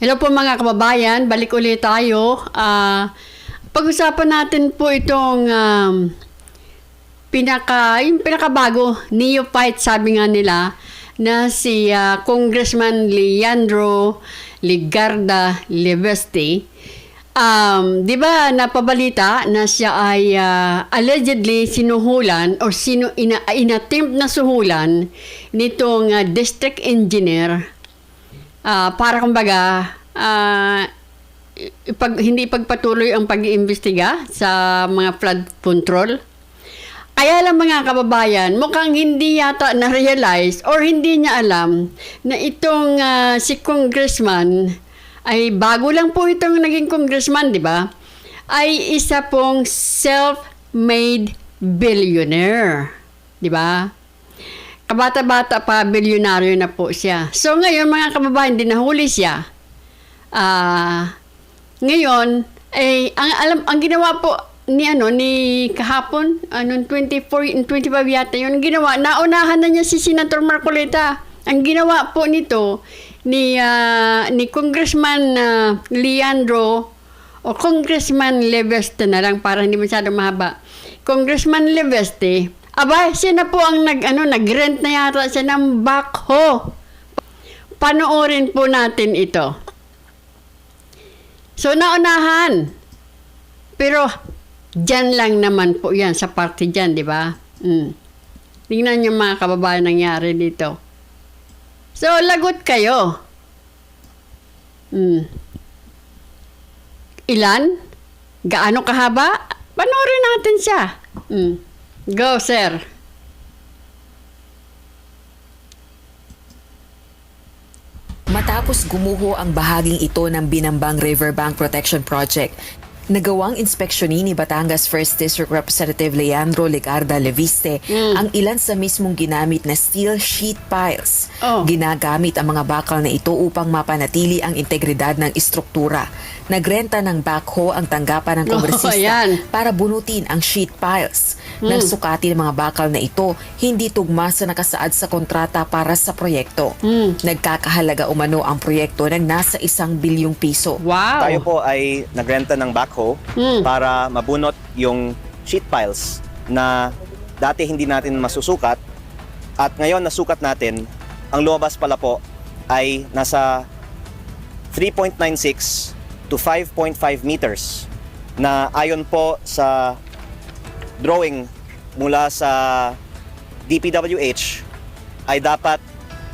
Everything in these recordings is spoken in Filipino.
Hello po mga kababayan, balik ulit tayo. Ah, pag-usapan natin po itong um, pinaka, yung pinakabago, neophyte sabi nga nila, na si ah, Congressman Leandro Ligarda Leveste. Um, 'di ba napabalita na siya ay ah, allegedly sinuhulan o sino ina, inattempt na suhulan nitong ah, district engineer Ah, para kumbaga, ah, ipag, hindi pagpatuloy ang pag-iimbestiga sa mga flood control. Kaya lang mga kababayan, mukhang hindi yata na-realize or hindi niya alam na itong ah, si congressman ay bago lang po itong naging congressman, di ba? Ay isa pong self-made billionaire. Di ba? Kabata-bata pa, bilyonaryo na po siya. So ngayon, mga kababayan, din nahuli siya. Ah, ngayon, eh, ang, alam, ang ginawa po ni ano ni kahapon anong 24 in 25 yata yun ginawa naunahan na niya si Senator Marcoleta ang ginawa po nito ni ah, ni Congressman ah, Leandro o Congressman Leveste na lang para hindi masyadong mahaba Congressman Leveste aba siya na po ang nag ano nag-rent na yata siya ng backhoe panoorin po natin ito So, naunahan. Pero, dyan lang naman po yan, sa party dyan, di ba? Mm. Tingnan niyo mga kababayan nangyari dito. So, lagot kayo. Mm. Ilan? Gaano kahaba? Panoorin natin siya. Mm. Go, sir. Matapos gumuho ang bahaging ito ng Binambang Riverbank Protection Project, nagawang inspeksyonin ni Batangas 1st District Representative Leandro Legarda Leviste ang ilan sa mismong ginamit na steel sheet piles. Oh. Ginagamit ang mga bakal na ito upang mapanatili ang integridad ng istruktura. Nagrenta ng backhoe ang tanggapan ng Oh, kongresista ayan. para bunutin ang sheet piles. Nagsukati ng mga bakal na ito hindi tugma sa nakasaad sa kontrata para sa proyekto. Nagkakahalaga umano ang proyekto ng nasa isang bilyong piso. Wow. Tayo po ay nagrenta ng backhoe Hmm. para mabunot yung sheet piles na dati hindi natin masusukat at ngayon nasukat natin, ang lumabas pala po ay nasa 3.96 to 5.5 meters na ayon po sa drawing mula sa DPWH ay dapat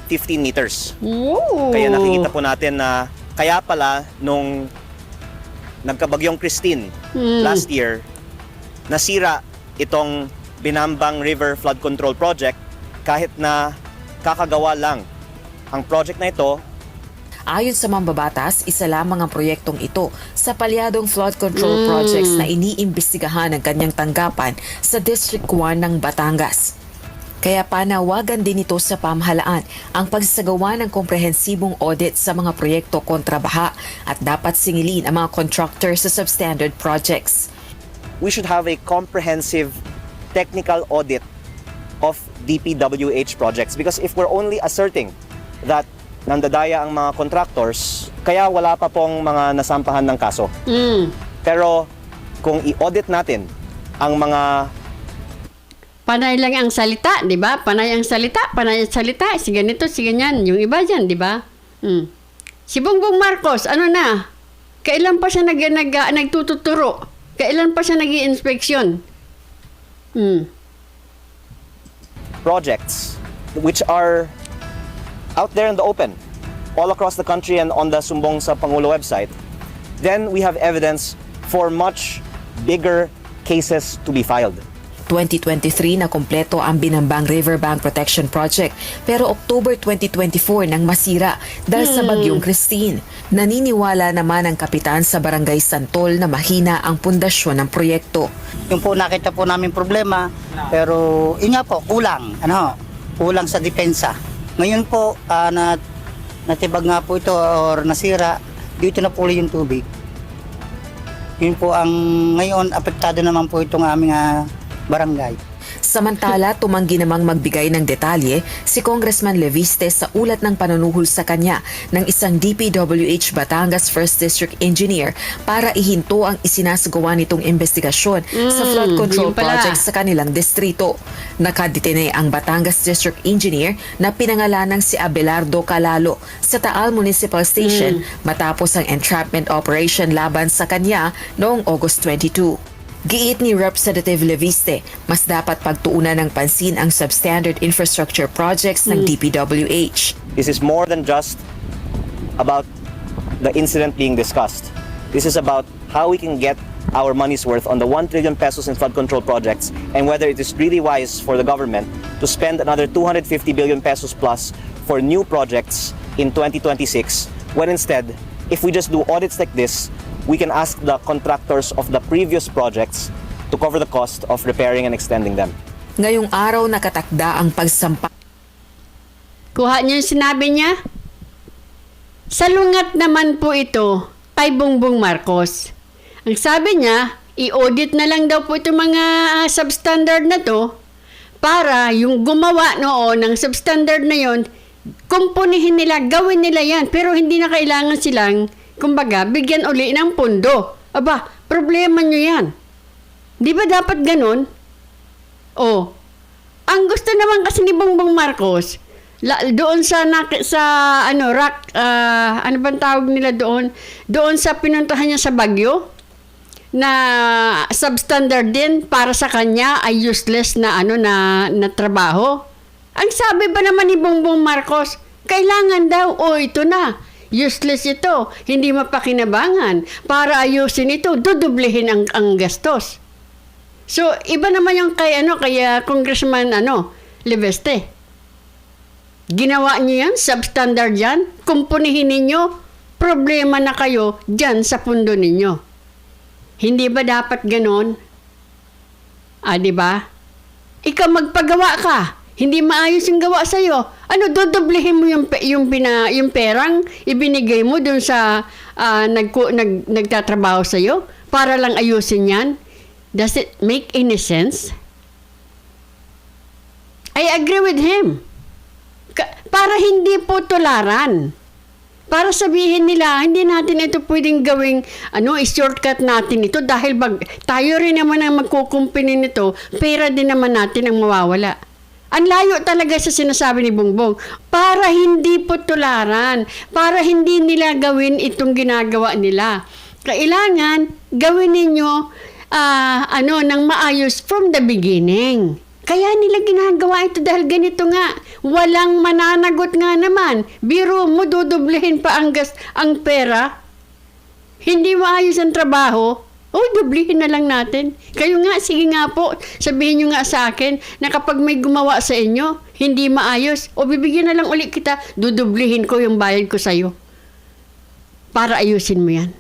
15 meters. Ooh. Kaya nakikita po natin na kaya pala nung nagkabagyong Christine Hmm. last year, nasira itong Binambang River Flood Control Project kahit na kakagawa lang ang project na ito Ayon sa mambabatas, isa lamang ang proyektong ito sa palyadong flood control projects na iniimbestigahan ng kanyang tanggapan sa District 1 ng Batangas. Kaya panawagan din ito sa pamahalaan ang pagsasagawa ng komprehensibong audit sa mga proyekto kontra baha at dapat singilin ang mga contractor sa substandard projects. we should have a comprehensive technical audit of DPWH projects because if we're only asserting that nandadaya ang mga contractors, kaya wala pa pong mga nasampahan ng kaso. Mm. Pero kung i-audit natin ang mga Panay lang ang salita, di ba? Panay ang salita, panay ang salita. Si ganito, si ganyan. Yung iba dyan, di ba? Mm. Si Bongbong Marcos, ano na? Kailan pa siya nag, nag, nagtututuro? Kailan pa siya nag inspeksyon Mm. projects which are out there in the open all across the country and on the Sumbong sa Pangulo website, then we have evidence for much bigger cases to be filed. 2023 na kompleto ang Binambang Riverbank Protection Project pero October 2024 nang masira dahil sa bagyong Christine. Naniniwala naman ang kapitan sa Barangay Santol na mahina ang pundasyon ng proyekto. Yung po nakita po namin problema, pero yun nga po, kulang. Ano, kulang sa depensa. Ngayon po, ah, na, natibag nga po ito or nasira, dito na po yung tubig. Yun po ang ngayon, apektado naman po itong aming ah, barangay. Sa Samantala, tumanggi namang magbigay ng detalye si Congressman Leviste sa ulat ng panunuhol sa kanya ng isang DPWH Batangas 1st District Engineer para ihinto ang isinasagawa nitong investigasyon sa flood control project sa kanilang distrito. Nakadetene ang Batangas District Engineer na pinangalanang si Abelardo Calalo sa Taal Municipal Station matapos ang entrapment operation laban sa kanya noong August 22. Giit ni Representative Leviste, mas dapat pagtuunan ng pansin ang substandard infrastructure projects ng DPWH. This is more than just about the incident being discussed. This is about how we can get our money's worth on the 1 trillion pesos in flood control projects and whether it is really wise for the government to spend another 250 billion pesos plus for new projects in 2026 when instead if we just do audits like this we can ask the contractors of the previous projects to cover the cost of repairing and extending them. Ngayong araw nakatakda ang pagsampa Kuha yung sinabi niya? Salungat naman po ito kay Bongbong Marcos. Ang sabi niya, i-audit na lang daw po itong mga ah, substandard na to para yung gumawa noon ng substandard na yon, kumpunihin nila, gawin nila yan. Pero hindi na kailangan silang, kumbaga, bigyan uli ng pundo. Aba, problema nyo yan. Di ba dapat ganun? Oh, ang gusto naman kasi ni Bongbong Marcos, la, doon sa nak- sa ano rock ah, ano bang tawag nila doon? Doon sa pinuntahan niya sa Bagyo na substandard din para sa kanya ay useless na ano na na trabaho. Ang sabi ba naman ni Bongbong Marcos, kailangan daw o ito na. Useless ito, hindi mapakinabangan. Para ayusin ito, dudublehin ang, ang gastos. So, iba naman yung kay ano, kaya Congressman ano, Leveste. Ginawa niyo yan, substandard yan, kumpunihin ninyo, problema na kayo dyan sa pundo ninyo. Hindi ba dapat ganon? Ah, di ba? Ikaw magpagawa ka, hindi maayos yung gawa sa'yo. Ano, dodoblehin mo yung, yung, pina, yung perang ibinigay mo dun sa ah, nagku, nag, nagtatrabaho sa'yo para lang ayusin yan? Does it make any sense? I agree with him. Ka- para hindi po tularan. Para sabihin nila, hindi natin ito pwedeng gawing, ano, shortcut natin ito dahil bag, tayo rin naman ang magkukumpini nito, pera din naman natin ang mawawala. Ang layo talaga sa sinasabi ni Bongbong. Para hindi po tularan, para hindi nila gawin itong ginagawa nila. Kailangan gawin ninyo ah, ano, ng maayos from the beginning. Kaya nila ginagawa ito dahil ganito nga. Walang mananagot nga naman. Biro mo, dudublehin pa ang, gas, ang pera. Hindi maayos ang trabaho. O, dublihin na lang natin. Kayo nga, sige nga po, sabihin nyo nga sa akin na kapag may gumawa sa inyo, hindi maayos, o bibigyan na lang ulit kita, dudublihin ko yung bayad ko sa'yo. Para ayusin mo yan.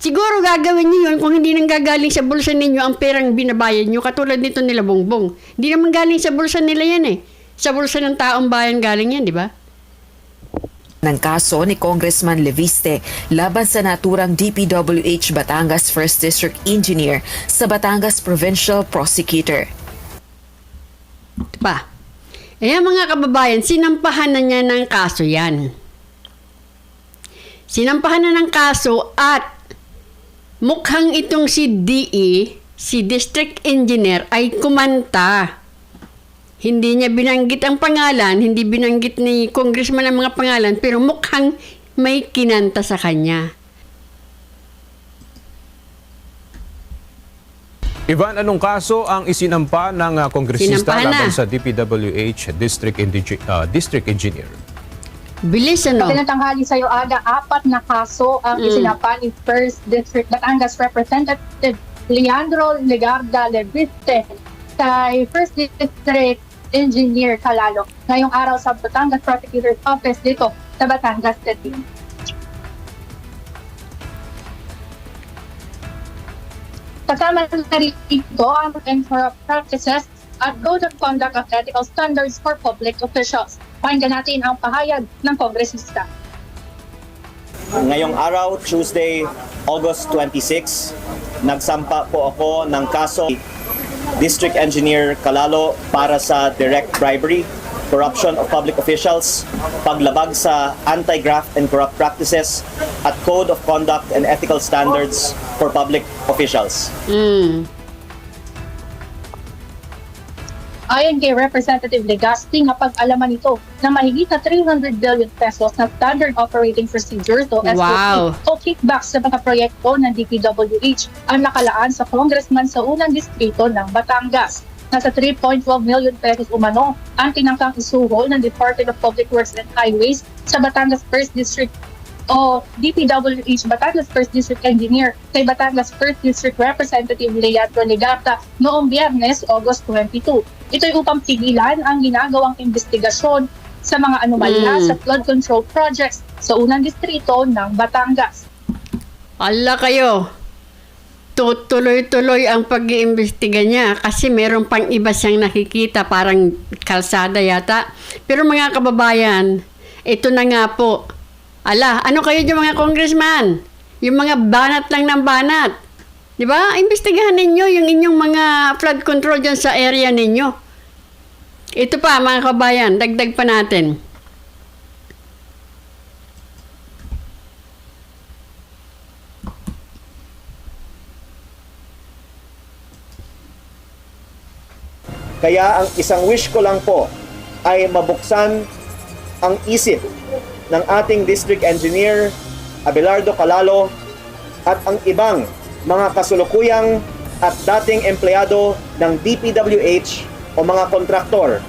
Siguro gagawin niyo yun kung hindi nang gagaling sa bulsa ninyo ang perang binabayad niyo katulad nito nila Bongbong. Hindi naman galing sa bulsa nila yan eh. Sa bulsa ng taong bayan galing yan, di ba? Ng kaso ni Congressman Leviste laban sa naturang DPWH Batangas 1st District Engineer sa Batangas Provincial Prosecutor. Pa. Eh mga kababayan, sinampahan na niya ng kaso yan. Sinampahan na ng kaso at mukhang itong si DE, si District Engineer, ay kumanta. Hindi niya binanggit ang pangalan, hindi binanggit ni Congressman ang mga pangalan, pero mukhang may kinanta sa kanya. Ivan, anong kaso ang isinampa ng uh, kongresista laban sa DPWH District, Indi- uh, District Engineer? Bilis ano? Tinatanghali sa iyo, Aga, apat na kaso ang Mm. isinampa ni First District Batangas Representative Leandro Legarda Leviste kay First District Engineer Calalo ngayong araw sa Batangas Prosecutor's Office dito sa Batangas City. Kasama na rito ang Corrupt Practices at Code of Conduct of Ethical Standards for Public Officials. Pakinggan natin ang pahayag ng kongresista. Ngayong araw, Tuesday, August 26, nagsampa po ako ng kaso District Engineer Kalalo para sa direct bribery, corruption of public officials, paglabag sa anti-graft and corrupt practices, at code of conduct and ethical standards for public officials. Mm. Ayon kay Representative Legazpi, nga pag-alaman ito na mahigit na 300 billion pesos na standard operating procedures o SOP Wow. o kickbacks sa mga proyekto ng DPWH ang nakalaan sa congressman sa unang distrito ng Batangas. Nasa 3.12 million pesos umano ang tinangkang isuhol ng Department of Public Works and Highways sa Batangas 1st District o DPWH Batangas 1st District Engineer kay Batangas 1st District Representative Leandro Legarta noong Biyernes, August 22. Ito'y upang pigilan ang ginagawang investigasyon sa mga anomalya Mm. sa flood control projects sa unang distrito ng Batangas. Ala kayo. Tutuloy-tuloy ang pag-iimbestiga niya kasi meron pang iba siyang nakikita parang kalsada yata. Pero mga kababayan, ito na nga po. Ala, ano kayo yung mga congressman? Yung mga banat lang ng banat. Di ba? Imbestigahan ninyo yung inyong mga flood control dyan sa area ninyo. Ito pa mga kabayan, dagdag pa natin. Kaya ang isang wish ko lang po ay mabuksan ang isip ng ating district engineer Abelardo Calalo at ang ibang mga kasulukuyang at dating empleyado ng DPWH o mga kontraktor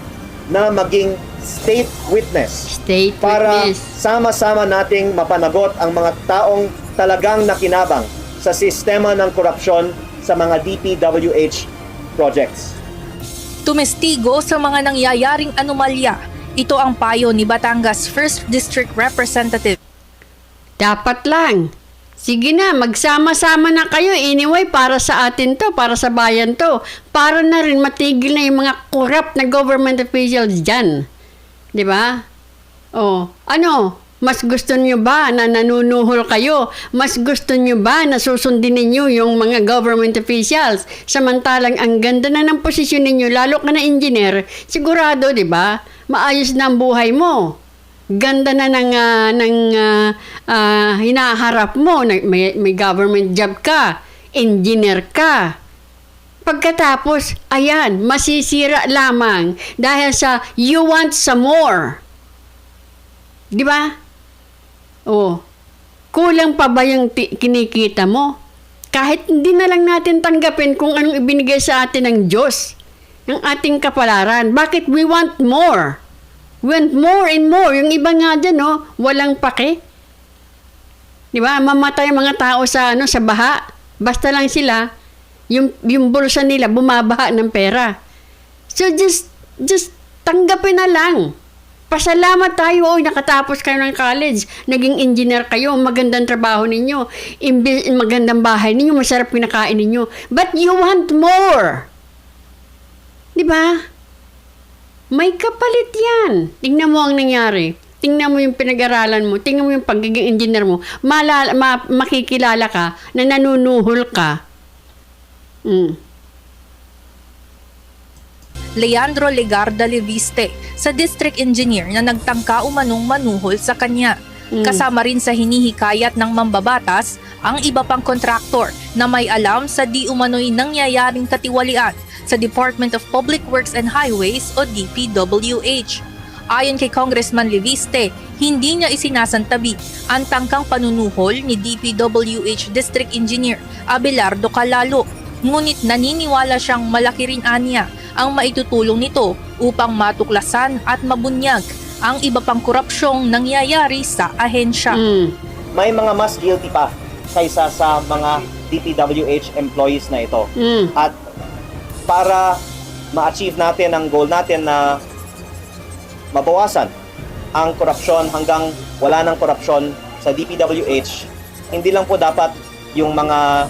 na maging state witness State para witness. sama-sama nating mapanagot ang mga taong talagang nakinabang sa sistema ng korupsyon sa mga DPWH projects. tumestigo sa mga nangyayaring anomalya. Ito ang payo ni Batangas 1st District Representative Dapat lang. Sige na, magsama-sama na kayo. Anyway, para sa atin to, para sa bayan to. Para na rin matigil na yung mga corrupt na government officials dyan. Ba? Oh, ano? Mas gusto nyo ba na nanunuhol kayo? Mas gusto nyo ba na susundin ninyo yung mga government officials? Samantalang ang ganda na ng posisyon ninyo, lalo ka na engineer, sigurado, di ba? Maayos na ang buhay mo ganda na ng, ah, ng ah, ah, hinaharap mo. May, may government job ka, engineer ka. Pagkatapos, ayan, masisira lamang dahil sa you want some more. Di ba? Oh, kulang pa ba yung ti- kinikita mo? Kahit hindi na lang natin tanggapin kung anong ibinigay sa atin ng Diyos, ng ating kapalaran. Bakit we want more? We want more and more. Yung iba nga dyan, no, walang pake. Di ba? Mamatay ang mga tao sa, ano, sa baha. Basta lang sila, yung, yung bulsa nila bumabaha ng pera. So just, just tanggapin na lang. Pasalamat tayo, oy, nakatapos kayo ng college, naging engineer kayo, magandang trabaho ninyo, imbi- magandang bahay ninyo, masarap pinakain ninyo. But you want more. Di ba? May kapalit yan. Tingnan mo ang nangyari. Tingnan mo yung pinag-aralan mo. Tingnan mo yung pagiging engineer mo. Malala, ma- makikilala ka na nanunuhol ka. Mm. Leandro Legarda Leviste sa District Engineer na nagtangka umanong manuhol sa kanya. Mm. Kasama rin sa hinihikayat ng mambabatas ang iba pang kontraktor na may alam sa di umano'y nangyayaring katiwalian sa Department of Public Works and Highways o DPWH. Ayon kay Congressman Leviste, hindi niya isinasantabi ang tangkang panunuhol ni DPWH District Engineer Abelardo Calalo. Ngunit naniniwala siyang malaki rin aniya ang maitutulong nito upang matuklasan at mabunyag ang iba pang korupsyong nangyayari sa ahensya. Mm. may mga mas guilty pa kaysa sa mga DPWH employees na ito. Mm. At para ma-achieve natin ang goal natin na mabawasan ang korupsyon hanggang wala ng korupsyon sa DPWH, hindi lang po dapat yung mga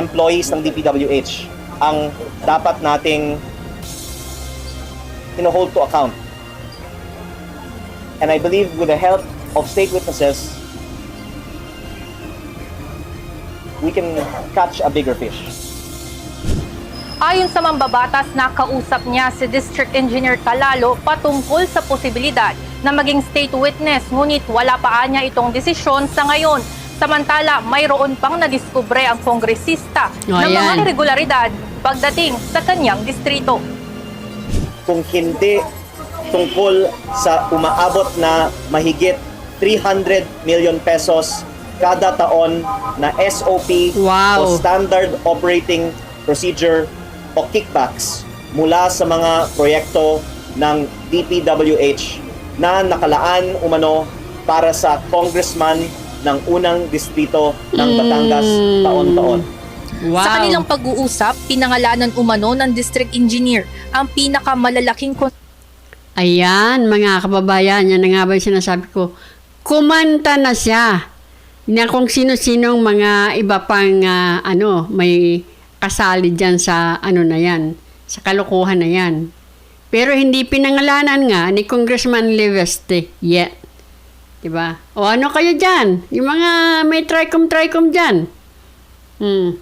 employees ng DPWH ang dapat nating hold to account. And I believe with the help of state witnesses, we can catch a bigger fish. Ayon sa mambabatas, nakausap niya si District Engineer Calalo patungkol sa posibilidad na maging state witness ngunit wala pa niya itong desisyon sa ngayon. Samantala, mayroon pang nadiskubre ang kongresista O, ng mga irregularidad pagdating sa kanyang distrito. kung hindi tungkol sa umaabot na mahigit 300 million pesos kada taon na SOP Wow. o Standard Operating Procedure o kickbacks mula sa mga proyekto ng DPWH na nakalaan umano para sa congressman ng unang distrito ng Batangas Mm. taon-taon. Wow. Sa kanilang pag-uusap, pinangalanan umano ng district engineer ang pinakamalalaking kon- Ayan, mga kababayan, yan na nga ba yung sinasabi ko. Kumanta na siya na kung sino-sinong mga iba pang ah, ano, may kasali dyan sa ano na yan, sa kalokohan na yan. Pero hindi pinangalanan nga ni Congressman Leveste yet. Diba? O ano kayo dyan? Yung mga may tricom-tricom dyan. Hmm.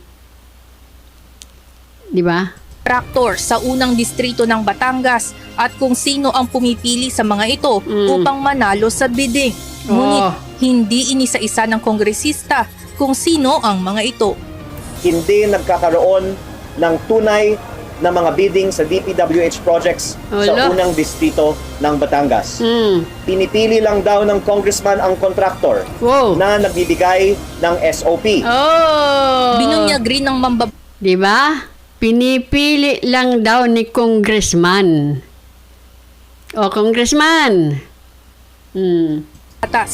Diba? kontraktor sa unang distrito ng Batangas at kung sino ang pumipili sa mga ito Mm. upang manalo sa bidding. Ngunit Oh. hindi inisa-isa ng kongresista kung sino ang mga ito. Hindi nagkakaroon ng tunay na mga bidding sa DPWH projects sa Wala. unang distrito ng Batangas. Hmm. Pinipili lang daw ng congressman ang contractor Wow. na nagbibigay ng SOP. Oh! Binunyag rin ng mambabatas Di ba? Pinipili lang daw ni congressman. O, congressman. Hmm.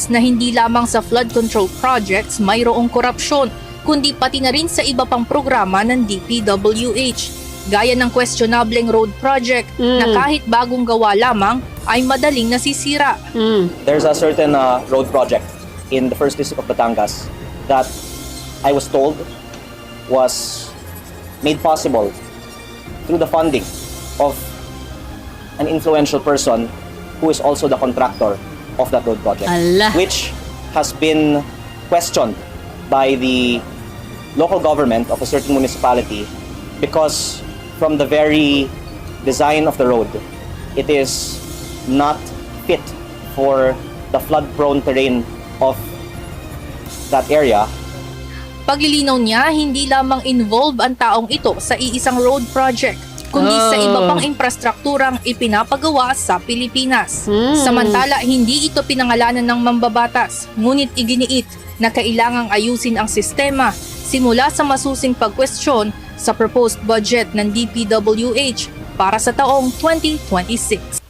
na hindi lamang sa flood control projects mayroong korupsyon, kundi pati na rin sa iba pang programa ng DPWH. Gaya ng questionableng road project na Mm. kahit bagong gawa lamang ay madaling nasisira. Hmm. There's a certain uh, road project in the first district of Batangas that I was told was made possible through the funding of an influential person who is also the contractor of that road project, Ala. which has been questioned by the local government of a certain municipality because from the very design of the road, it is not fit for the flood-prone terrain of that area Paglilinaw niya, hindi lamang involved ang taong ito sa iisang road project, kundi sa Oh. iba pang infrastrukturang ipinapagawa sa Pilipinas. Hmm. Samantala, hindi ito pinangalanan ng mambabatas, ngunit iginiit na kailangang ayusin ang sistema simula sa masusing pagkwestiyon sa proposed budget ng DPWH para sa taong 2026.